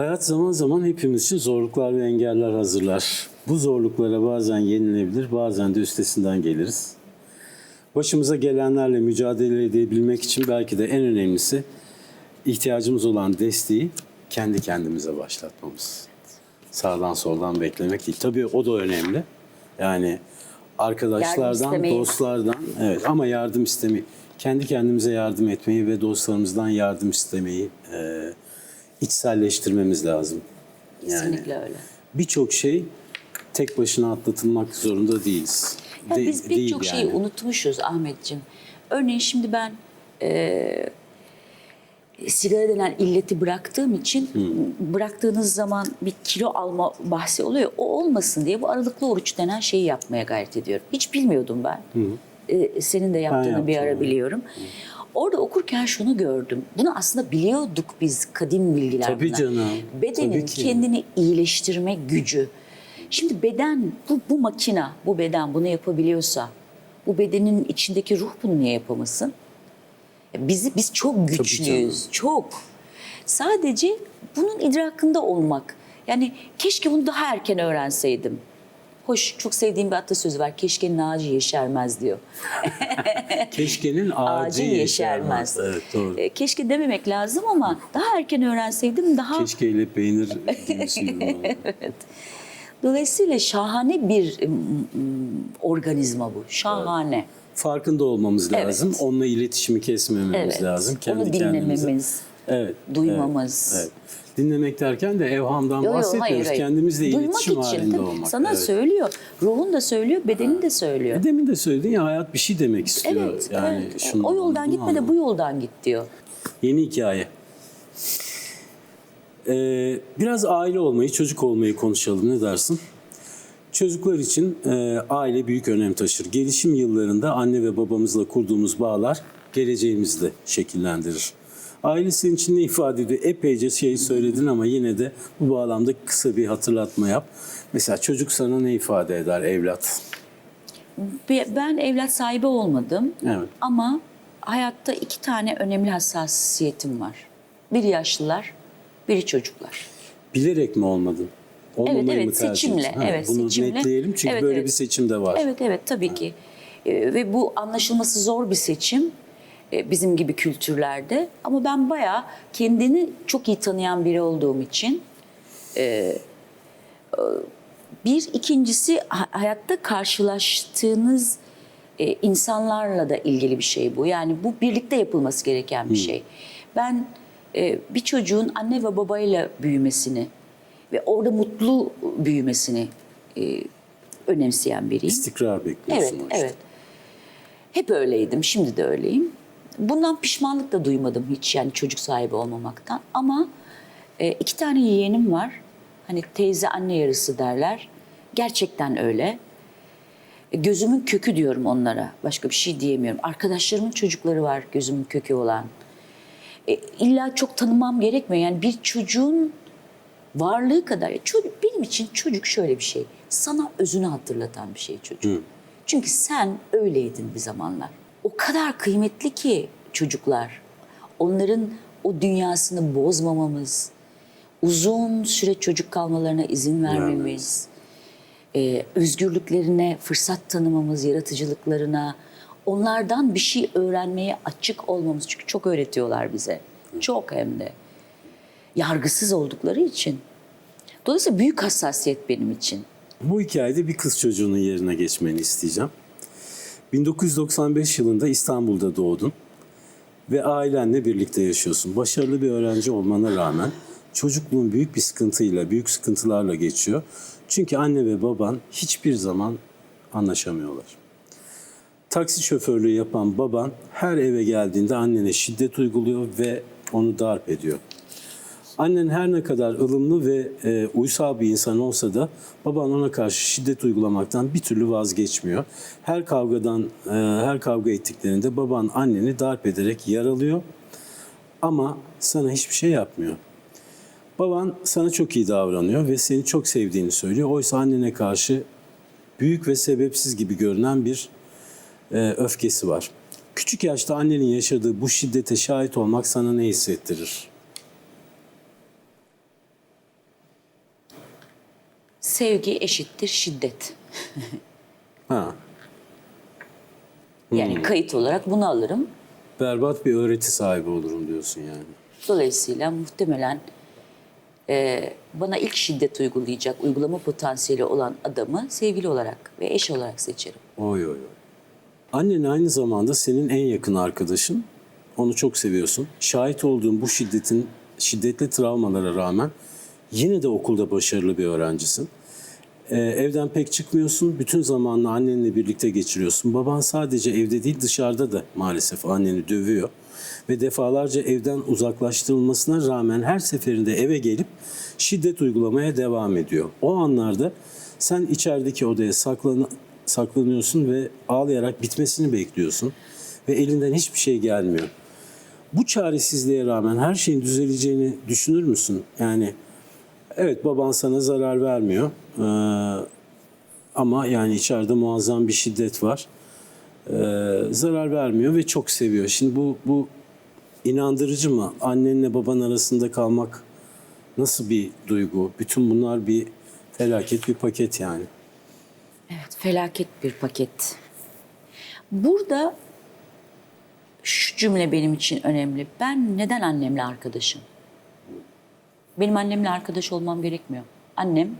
Hayat zaman zaman hepimiz için zorluklar ve engeller hazırlar. Bu zorluklara bazen yenilebilir, bazen de üstesinden geliriz. Başımıza gelenlerle mücadele edebilmek için belki de en önemlisi ihtiyacımız olan desteği kendi kendimize başlatmamız. Sağdan soldan beklemek değil. Tabii o da önemli. Yani arkadaşlardan, dostlardan evet ama yardım istemeyi, kendi kendimize yardım etmeyi ve dostlarımızdan yardım istemeyi e, içselleştirmemiz lazım. Yani Kesinlikle öyle. birçok şey tek başına atlatılmak zorunda değiliz. Ya De- biz birçok şeyi yani. unutmuşuz Ahmetciğim. Örneğin şimdi ben e, sigara denen illeti bıraktığım için bıraktığınız zaman bir kilo alma bahsi oluyor. O olmasın diye bu aralıklı oruç denen şeyi yapmaya gayret ediyorum. Hiç bilmiyordum ben. E, senin de yaptığını bir yaptım, ara biliyorum. Orada okurken şunu gördüm. Bunu aslında biliyorduk biz kadim bilgiler Tabii canım, Bedenin tabii ki. kendini iyileştirme gücü. Şimdi beden, bu, bu makina, bu beden bunu yapabiliyorsa, bu bedenin içindeki ruh bunu niye yapamasın? Bizi, biz çok güçlüyüz, çok. Sadece bunun idrakında olmak. Yani keşke bunu daha erken öğrenseydim. Hoş, çok sevdiğim bir atasözü var. Keşke ağacı yeşermez diyor. Keşkenin ağacı, Ağacı yeşermez. yeşermez. Evet doğru. E, Keşke dememek lazım ama daha erken öğrenseydim daha... Keşke ile peynir gibi. Dolayısıyla şahane bir m, m, organizma bu. Şahane. Farkında olmamız Evet. lazım. Onunla iletişimi kesmememiz Evet. lazım. Kendi Onu kendimize. Evet. duymamız. Evet, evet. Dinlemek derken de evhamdan Yo, yo, bahsetmiyoruz. hayır, hayır. Kendimizle Duymak iletişim için, halinde tabii. olmak. Sana evet. söylüyor. Ruhun da söylüyor, bedenin de söylüyor. E, Demin de söyledin ya hayat bir şey demek istiyor. Evet, yani evet. şunu o yoldan bunu gitme de bu yoldan git diyor. Yeni hikaye. Ee, biraz aile olmayı, çocuk olmayı konuşalım. Ne dersin? Çocuklar için e, aile büyük önem taşır. Gelişim yıllarında anne ve babamızla kurduğumuz bağlar geleceğimizi de şekillendirir. Aile senin için ne ifade ediyor? Epeyce şey söyledin ama yine de bu bağlamda kısa bir hatırlatma yap. Mesela çocuk sana ne ifade eder evlat? Be- Ben evlat sahibi olmadım. Evet. Ama hayatta iki tane önemli hassasiyetim var. Biri yaşlılar, biri çocuklar. Bilerek mi olmadın? Olmamayı evet, mı tercih seçimle? Ha, evet, bunu seçimle. netleyelim çünkü Evet, böyle evet. bir seçim de var. Evet evet tabii ki. Ee, ve bu anlaşılması zor bir seçim bizim gibi kültürlerde. Ama ben bayağı kendini çok iyi tanıyan biri olduğum için e, e, bir ikincisi ha- hayatta karşılaştığınız e, insanlarla da ilgili bir şey bu. Yani bu birlikte yapılması gereken bir şey. Ben e, bir çocuğun anne ve babayla büyümesini ve orada mutlu büyümesini e, önemseyen biriyim. İstikrar bekliyorsun Evet, işte. evet. Hep öyleydim, şimdi de öyleyim. Bundan pişmanlık da duymadım hiç yani çocuk sahibi olmamaktan. Ama e, iki tane yeğenim var. Hani teyze anne yarısı derler. Gerçekten öyle. E, Gözümün kökü diyorum onlara. Başka bir şey diyemiyorum. Arkadaşlarımın çocukları var gözümün kökü olan. E, illa çok tanımam gerekmiyor. Yani bir çocuğun varlığı kadar. Çocuk, benim için çocuk şöyle bir şey. Sana özünü hatırlatan bir şey çocuk. Çünkü sen öyleydin bir zamanlar. O kadar kıymetli ki çocuklar. Onların o dünyasını bozmamamız, uzun süre çocuk kalmalarına izin vermemiz, e, özgürlüklerine fırsat tanımamız, yaratıcılıklarına, onlardan bir şey öğrenmeye açık olmamız. Çünkü çok öğretiyorlar bize. Çok hem de. Yargısız oldukları için. Dolayısıyla büyük hassasiyet benim için. Bu hikayede bir kız çocuğunun yerine geçmeni isteyeceğim. 1995 yılında İstanbul'da doğdun ve ailenle birlikte yaşıyorsun. Başarılı bir öğrenci olmana rağmen çocukluğun büyük bir sıkıntıyla, büyük sıkıntılarla geçiyor. Çünkü anne ve baban hiçbir zaman anlaşamıyorlar. Taksi şoförlüğü yapan baban her eve geldiğinde annene şiddet uyguluyor ve onu darp ediyor. Annen her ne kadar ılımlı ve e, uysal bir insan olsa da baban ona karşı şiddet uygulamaktan bir türlü vazgeçmiyor. Her kavgadan e, her kavga ettiklerinde baban anneni darp ederek yaralıyor ama sana hiçbir şey yapmıyor. Baban sana çok iyi davranıyor ve seni çok sevdiğini söylüyor. Oysa annene karşı büyük ve sebepsiz gibi görünen bir e, öfkesi var. Küçük yaşta annenin yaşadığı bu şiddete şahit olmak sana ne hissettirir? Sevgi eşittir şiddet. Ha, Yani kayıt olarak bunu alırım. berbat bir öğreti sahibi olurum diyorsun yani. Dolayısıyla muhtemelen e, bana ilk şiddet uygulayacak, uygulama potansiyeli olan adamı sevgili olarak ve eş olarak seçerim. Oy oy oy. Annen aynı zamanda senin en yakın arkadaşın. Onu çok seviyorsun. Şahit olduğun bu şiddetin, şiddetli travmalara rağmen yine de okulda başarılı bir öğrencisin. Ee, evden pek çıkmıyorsun. Bütün zamanını annenle birlikte geçiriyorsun. Baban sadece evde değil dışarıda da maalesef anneni dövüyor. Ve defalarca evden uzaklaştırılmasına rağmen her seferinde eve gelip şiddet uygulamaya devam ediyor. O anlarda sen içerideki odaya saklan saklanıyorsun ve ağlayarak bitmesini bekliyorsun. Ve elinden hiçbir şey gelmiyor. Bu çaresizliğe rağmen her şeyin düzeleceğini düşünür müsün? Yani evet baban sana zarar vermiyor. Ee, ama yani içeride muazzam bir şiddet var. Ee, zarar vermiyor ve çok seviyor. Şimdi bu bu inandırıcı mı? Annenle baban arasında kalmak nasıl bir duygu? Bütün bunlar bir felaket bir paket yani. Evet, felaket bir paket. Burada şu cümle benim için önemli. Ben neden annemle arkadaşım? Benim annemle arkadaş olmam gerekmiyor. Annem,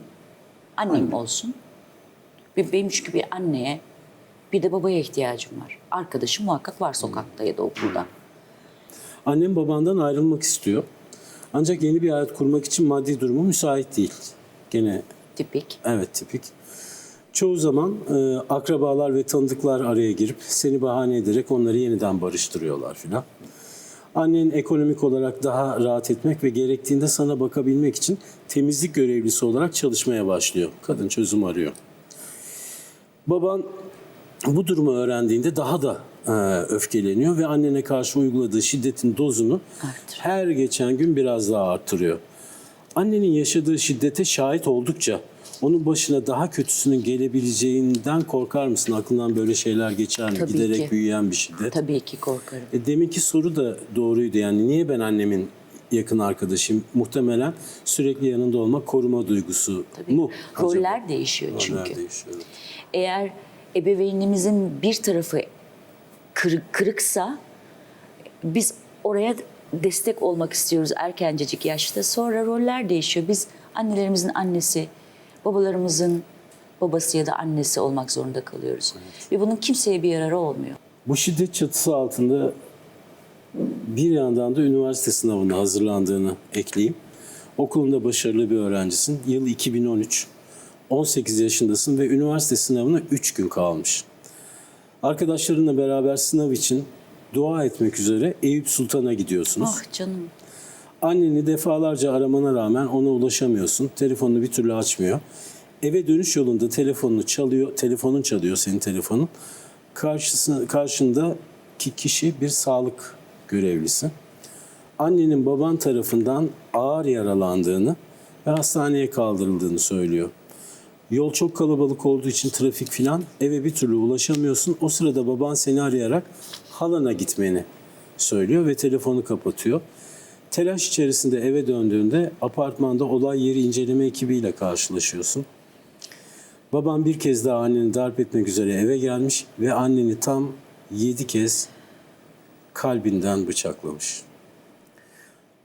annem olsun. Ve benim çünkü bir anneye, bir de babaya ihtiyacım var. Arkadaşım muhakkak var sokakta ya da okulda. Annem babandan ayrılmak istiyor. Ancak yeni bir hayat kurmak için maddi durumu müsait değil. Gene Tipik. Evet tipik. Çoğu zaman e, akrabalar ve tanıdıklar araya girip seni bahane ederek onları yeniden barıştırıyorlar filan. Annen ekonomik olarak daha rahat etmek ve gerektiğinde sana bakabilmek için temizlik görevlisi olarak çalışmaya başlıyor. Kadın çözüm arıyor. Baban bu durumu öğrendiğinde daha da e, öfkeleniyor ve annene karşı uyguladığı şiddetin dozunu Artırıyor. her geçen gün biraz daha arttırıyor. Annenin yaşadığı şiddete şahit oldukça onun başına daha kötüsünün gelebileceğinden korkar mısın? Aklından böyle şeyler geçer mi? Tabii Giderek ki. büyüyen bir şiddet. Tabii ki korkarım. E, deminki soru da doğruydu yani niye ben annemin yakın arkadaşıyım? Muhtemelen sürekli yanında olmak koruma duygusu Tabii. mu? acaba? Roller değişiyor çünkü. Roller değişiyor. evet. Eğer ebeveynimizin bir tarafı kırık, kırıksa biz oraya destek olmak istiyoruz erkencecik yaşta. Sonra roller değişiyor. Biz annelerimizin annesi, babalarımızın babası ya da annesi olmak zorunda kalıyoruz. Ve bunun kimseye bir yararı olmuyor. Bu şiddet çatısı altında bir yandan da üniversite sınavına hazırlandığını ekleyeyim. Okulunda başarılı bir öğrencisin. Yıl 2013. 18 yaşındasın ve üniversite sınavına 3 gün kalmış. Arkadaşlarınla beraber sınav için dua etmek üzere Eyüp Sultan'a gidiyorsunuz. Ah canım. Anneni defalarca aramana rağmen ona ulaşamıyorsun. Telefonunu bir türlü açmıyor. Eve dönüş yolunda telefonunu çalıyor, telefonun çalıyor senin telefonun. Karşısına, karşındaki kişi bir sağlık görevlisi. Annenin baban tarafından ağır yaralandığını ve hastaneye kaldırıldığını söylüyor. Yol çok kalabalık olduğu için trafik filan eve bir türlü ulaşamıyorsun. O sırada baban seni arayarak halana gitmeni söylüyor ve telefonu kapatıyor. Telaş içerisinde eve döndüğünde apartmanda olay yeri inceleme ekibiyle karşılaşıyorsun. Baban bir kez daha anneni darp etmek üzere eve gelmiş ve anneni tam yedi kez kalbinden bıçaklamış.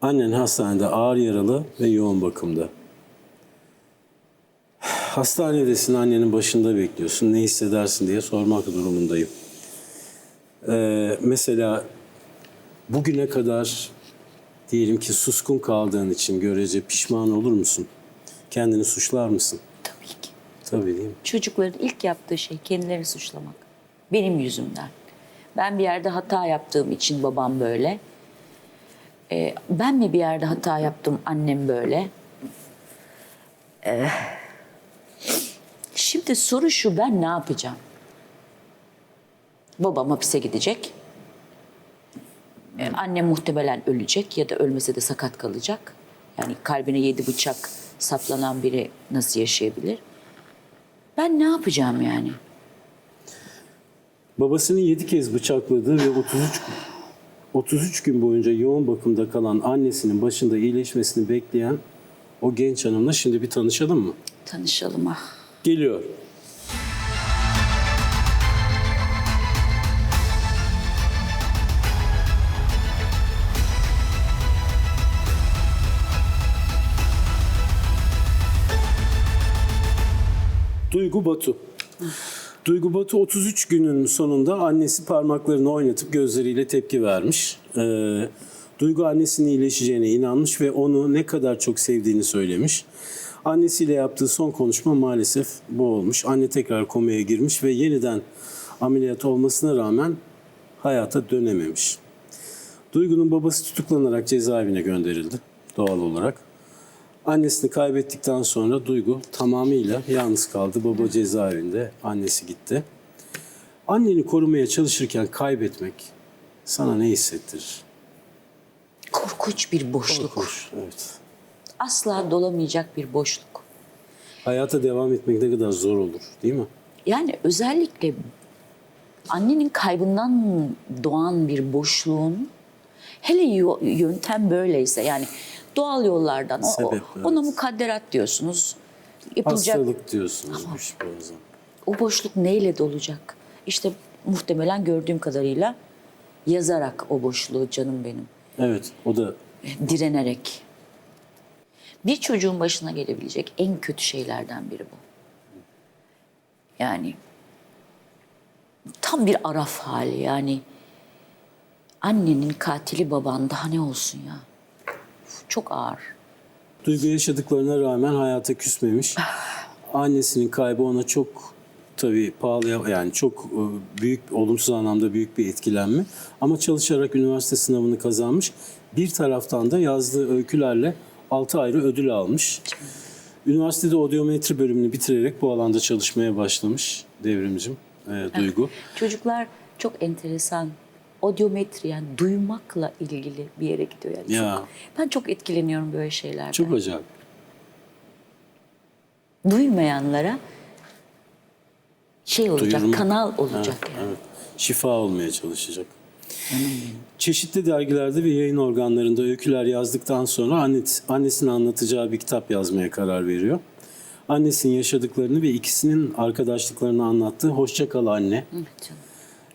Annen hastanede ağır yaralı ve yoğun bakımda. Hastanedesin, annenin başında bekliyorsun. Ne hissedersin diye sormak durumundayım. Ee, mesela bugüne kadar diyelim ki suskun kaldığın için görece pişman olur musun? Kendini suçlar mısın? Tabii ki. Tabii değil mi? Çocukların ilk yaptığı şey kendilerini suçlamak. Benim yüzümden. Ben bir yerde hata yaptığım için babam böyle. Ee, ben mi bir yerde hata yaptım annem böyle. Ee, şimdi soru şu ben ne yapacağım? Babam hapise gidecek. Ee, annem muhtemelen ölecek ya da ölmese de sakat kalacak. Yani kalbine yedi bıçak saplanan biri nasıl yaşayabilir? Ben ne yapacağım yani? Babasını yedi kez bıçakladığı ve 33 33 gün boyunca yoğun bakımda kalan annesinin başında iyileşmesini bekleyen O genç hanımla şimdi bir tanışalım mı? Tanışalım ah. Geliyor. Duygu Batu. Duygu Batu 33 günün sonunda annesi parmaklarını oynatıp gözleriyle tepki vermiş. Ee, Duygu annesinin iyileşeceğine inanmış ve onu ne kadar çok sevdiğini söylemiş. Annesiyle yaptığı son konuşma maalesef bu olmuş. Anne tekrar komaya girmiş ve yeniden ameliyat olmasına rağmen hayata dönememiş. Duygu'nun babası tutuklanarak cezaevine gönderildi doğal olarak. Annesini kaybettikten sonra Duygu tamamıyla yalnız kaldı. Baba cezaevinde, annesi gitti. Anneni korumaya çalışırken kaybetmek sana ne hissettirir? Korkunç bir boşluk. Hoş, evet. Asla dolamayacak bir boşluk. Hayata devam etmek ne kadar zor olur değil mi? Yani özellikle annenin kaybından doğan bir boşluğun hele yöntem böyleyse yani doğal yollardan o- Sebep, evet. ona mukadderat diyorsunuz. Yapılacak Hastalık diyorsunuz bazen. o boşluk neyle dolacak? İşte muhtemelen gördüğüm kadarıyla yazarak o boşluğu canım benim. Evet o da direnerek. Bir çocuğun başına gelebilecek en kötü şeylerden biri bu. Yani tam bir araf hali yani. Annenin katili baban daha ne olsun ya. Çok ağır. Duygu yaşadıklarına rağmen hayata küsmemiş. Annesinin kaybı ona çok tabii pahalı yani çok e, büyük olumsuz anlamda büyük bir etkilenme. Ama çalışarak üniversite sınavını kazanmış. Bir taraftan da yazdığı öykülerle 6 ayrı ödül almış. Üniversitede odyometri bölümünü bitirerek bu alanda çalışmaya başlamış devrimcim e, Duygu. Çocuklar çok enteresan. Odyometri yani duymakla ilgili bir yere gidiyor yani. Ya. Çok, ben çok etkileniyorum böyle şeylerden. Çok acayip. Duymayanlara şey olacak, Duyurma. kanal olacak Evet, yani. evet. Şifa olmaya çalışacak. Çeşitli dergilerde ve yayın organlarında öyküler yazdıktan sonra annesi, annesine anlatacağı bir kitap yazmaya karar veriyor. Annesinin yaşadıklarını ve ikisinin arkadaşlıklarını anlattığı Hoşça Kal Anne Evet canım.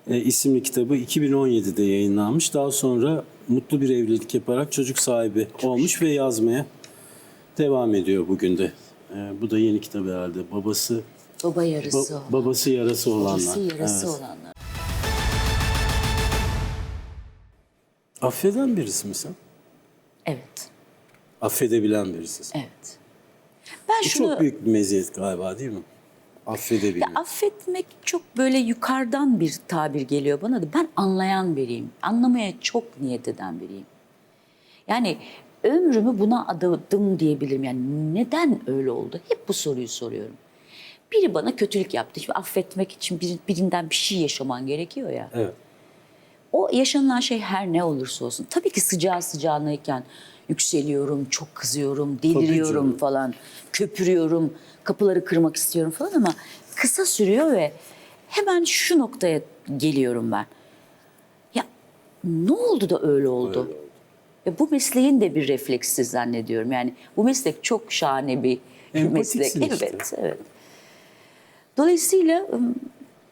E, isimli kitabı 2017'de yayınlanmış. Daha sonra mutlu bir evlilik yaparak çocuk sahibi olmuş ve yazmaya devam ediyor bugün de. E, bu da yeni kitap herhalde. Babası Baba yarısı ba- olan. babası yarası olanlar. Babası yarısı Evet. olanlar. Affeden birisi mi sen? Evet. Affedebilen birisi. Evet. Ben Bu şunu çok büyük bir meziyet galiba değil mi? Affedebilmek. ya affetmek çok böyle yukarıdan bir tabir geliyor bana da ben anlayan biriyim. Anlamaya çok niyet eden biriyim. Yani ömrümü buna adadım diyebilirim. Yani neden öyle oldu? Hep bu soruyu soruyorum. Biri bana kötülük yaptı. Şimdi affetmek için bir- birinden bir şey yaşaman gerekiyor ya. Evet. O yaşanılan şey her ne olursa olsun. Tabii ki sıcağı sıcağınayken yükseliyorum, çok kızıyorum, deliriyorum falan, köpürüyorum, kapıları kırmak istiyorum falan ama kısa sürüyor ve hemen şu noktaya geliyorum ben. Ya ne oldu da öyle oldu? Ve bu mesleğin de bir refleksi zannediyorum. Yani bu meslek çok şahane bir Empatiksin meslek. işte. Evet, evet. Dolayısıyla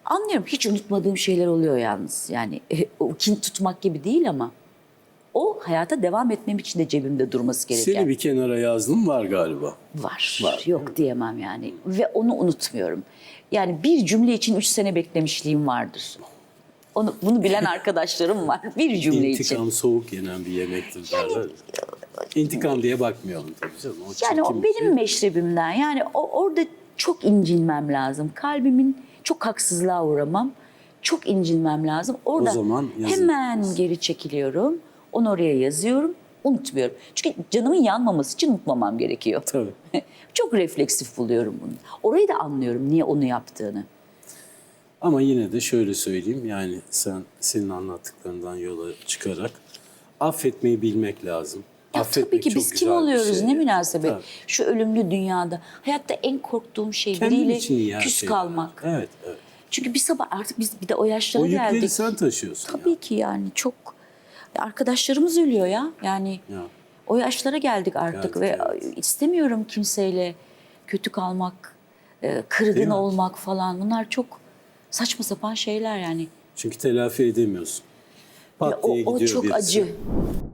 anlıyorum hiç unutmadığım şeyler oluyor yalnız. Yani o kin tutmak gibi değil ama o hayata devam etmem için de cebimde durması gereken Seni bir kenara yazdım var galiba. var. Var. Yok diyemem yani. Ve onu unutmuyorum. Yani bir cümle için üç sene beklemişliğim vardır. Onu, bunu bilen arkadaşlarım var. Bir cümle için. İntikam soğuk yenen bir yemektir derler. İntikam diye bakmayalım tabii canım. O Yani o benim şey. meşrebimden. Yani o, orada çok incinmem lazım. Kalbimin çok haksızlığa uğramam. Çok incinmem lazım. Orada zaman yazın. hemen geri çekiliyorum. Onu oraya yazıyorum. Unutmuyorum. Çünkü canımın yanmaması için unutmamam gerekiyor. Tabii. çok refleksif buluyorum bunu. Orayı da anlıyorum niye onu yaptığını. Ama yine de şöyle söyleyeyim yani sen senin anlattıklarından yola çıkarak affetmeyi bilmek lazım. Ya Affetmek tabii ki biz kim oluyoruz şey. ne münasebet. Tabii. Şu ölümlü dünyada. Hayatta en korktuğum şey Kendin biriyle küs şey. kalmak. Evet, evet. Çünkü bir sabah artık biz bir de o yaşlara O yükleri geldik. sen taşıyorsun. Tabii ki yani çok arkadaşlarımız ölüyor ya. Yani Ya. O yaşlara geldik artık Geldik, ve evet. istemiyorum kimseyle kötü kalmak, e, kırgın olmak falan. Bunlar çok saçma sapan şeyler yani. Çünkü telafi edemiyorsun. Pat Ve o, diye o çok birisi. acı.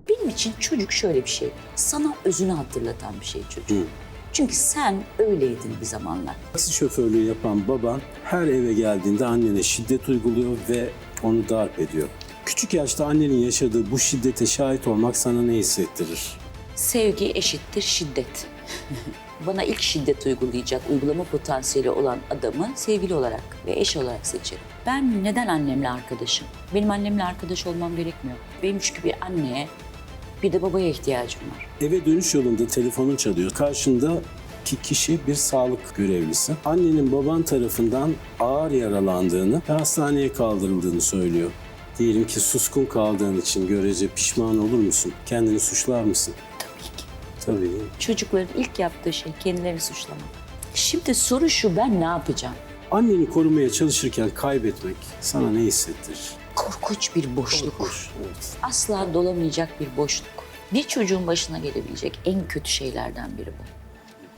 Benim için çocuk şöyle bir şey. Sana özünü hatırlatan bir şey çocuk. Hı. Çünkü sen öyleydin bir zamanlar. Taksi şoförlüğü yapan baban her eve geldiğinde annene şiddet uyguluyor ve onu darp ediyor. Küçük yaşta annenin yaşadığı bu şiddete şahit olmak sana ne hissettirir? Sevgi eşittir şiddet. Bana ilk şiddet uygulayacak, uygulama potansiyeli olan adamı sevgili olarak ve eş olarak seçerim. Ben neden annemle arkadaşım? Benim annemle arkadaş olmam gerekmiyor. Benim çünkü bir anneye, bir de babaya ihtiyacım var. Eve dönüş yolunda telefonun çalıyor. Karşındaki kişi bir sağlık görevlisi. Annenin baban tarafından ağır yaralandığını ve hastaneye kaldırıldığını söylüyor. Diyelim ki suskun kaldığın için görece pişman olur musun? Kendini suçlar mısın? Tabii ki. Tabii. Çocukların ilk yaptığı şey kendilerini suçlamak. Şimdi soru şu, ben ne yapacağım? Anneni korumaya çalışırken kaybetmek sana ne hissettirir? Korkunç bir boşluk. Hoş, evet. Asla dolamayacak bir boşluk. Bir çocuğun başına gelebilecek en kötü şeylerden biri bu.